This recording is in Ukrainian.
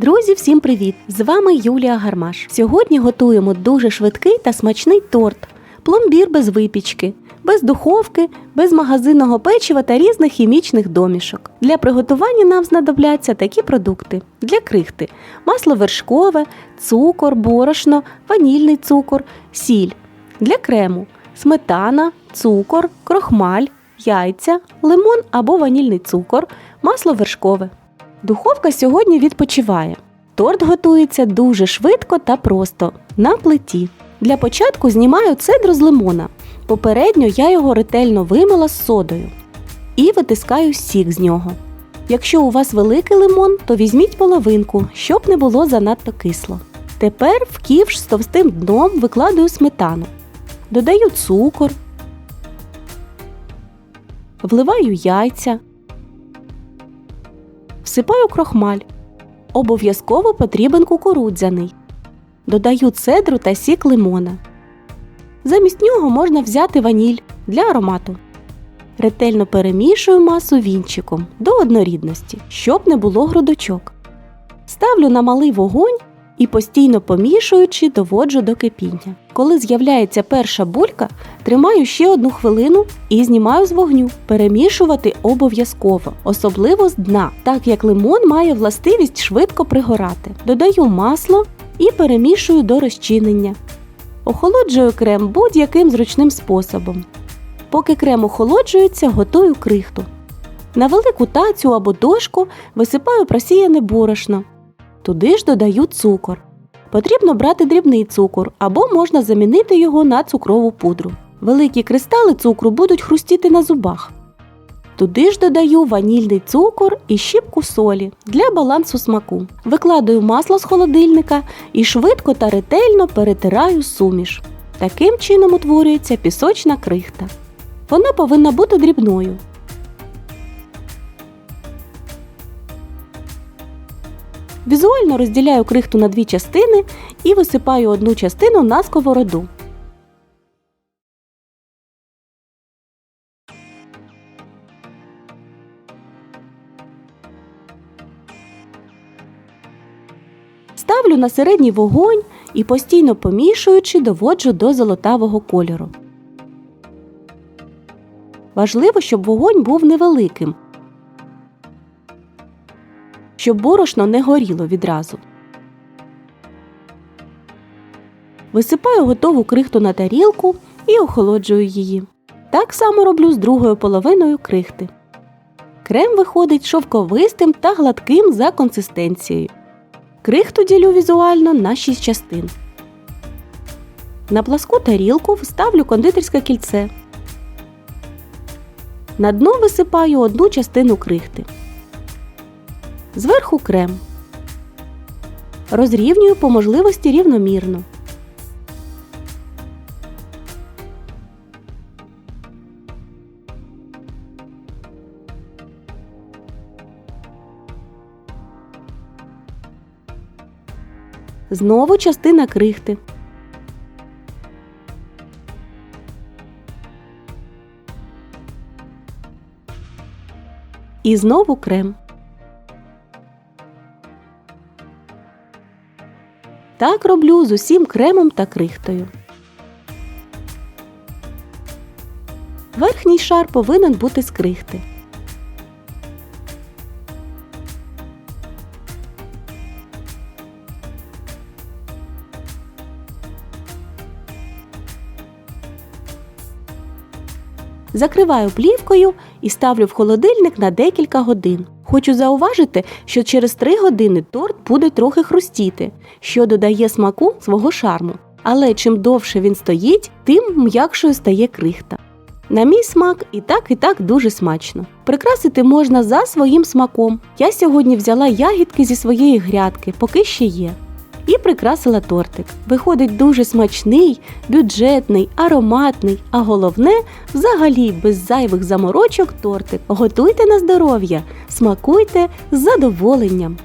Друзі, всім привіт! З вами Юлія Гармаш. Сьогодні готуємо дуже швидкий та смачний торт, пломбір без випічки, без духовки, без магазинного печива та різних хімічних домішок. Для приготування нам знадобляться такі продукти: для крихти: масло вершкове, цукор, борошно, ванільний цукор, сіль. Для крему сметана, цукор, крохмаль, яйця, лимон або ванільний цукор, масло вершкове. Духовка сьогодні відпочиває. Торт готується дуже швидко та просто на плиті. Для початку знімаю цедру з лимона. Попередньо я його ретельно вимила з содою і витискаю сік з нього. Якщо у вас великий лимон, то візьміть половинку, щоб не було занадто кисло. Тепер в ківш з товстим дном викладаю сметану. Додаю цукор, вливаю яйця, всипаю крохмаль. Обов'язково потрібен кукурудзяний. Додаю цедру та сік лимона. Замість нього можна взяти ваніль для аромату. Ретельно перемішую масу вінчиком до однорідності, щоб не було грудочок. Ставлю на малий вогонь і постійно помішуючи доводжу до кипіння. Коли з'являється перша булька, тримаю ще одну хвилину і знімаю з вогню. Перемішувати обов'язково, особливо з дна, так як лимон має властивість швидко пригорати. Додаю масло і перемішую до розчинення. Охолоджую крем будь-яким зручним способом. Поки крем охолоджується, готую крихту. На велику тацю або дошку висипаю просіяне борошно. Туди ж додаю цукор. Потрібно брати дрібний цукор або можна замінити його на цукрову пудру. Великі кристали цукру будуть хрустіти на зубах. Туди ж додаю ванільний цукор і щіпку солі для балансу смаку. Викладаю масло з холодильника і швидко та ретельно перетираю суміш. Таким чином утворюється пісочна крихта. Вона повинна бути дрібною. Візуально розділяю крихту на дві частини і висипаю одну частину на сковороду. Ставлю на середній вогонь і постійно помішуючи доводжу до золотавого кольору. Важливо, щоб вогонь був невеликим, щоб борошно не горіло відразу. Висипаю готову крихту на тарілку і охолоджую її. Так само роблю з другою половиною крихти. Крем виходить шовковистим та гладким за консистенцією. Крихту ділю візуально на 6 частин. На пласку тарілку вставлю кондитерське кільце. На дно висипаю одну частину крихти. Зверху крем. Розрівнюю по можливості рівномірно. Знову частина крихти. І знову крем. Так роблю з усім кремом та крихтою. Верхній шар повинен бути з крихти. Закриваю плівкою і ставлю в холодильник на декілька годин. Хочу зауважити, що через 3 години торт буде трохи хрустіти, що додає смаку свого шарму. Але чим довше він стоїть, тим м'якшою стає крихта. На мій смак і так, і так дуже смачно. Прикрасити можна за своїм смаком. Я сьогодні взяла ягідки зі своєї грядки, поки ще є. І прикрасила тортик. Виходить дуже смачний, бюджетний, ароматний, а головне взагалі без зайвих заморочок тортик. Готуйте на здоров'я, смакуйте з задоволенням.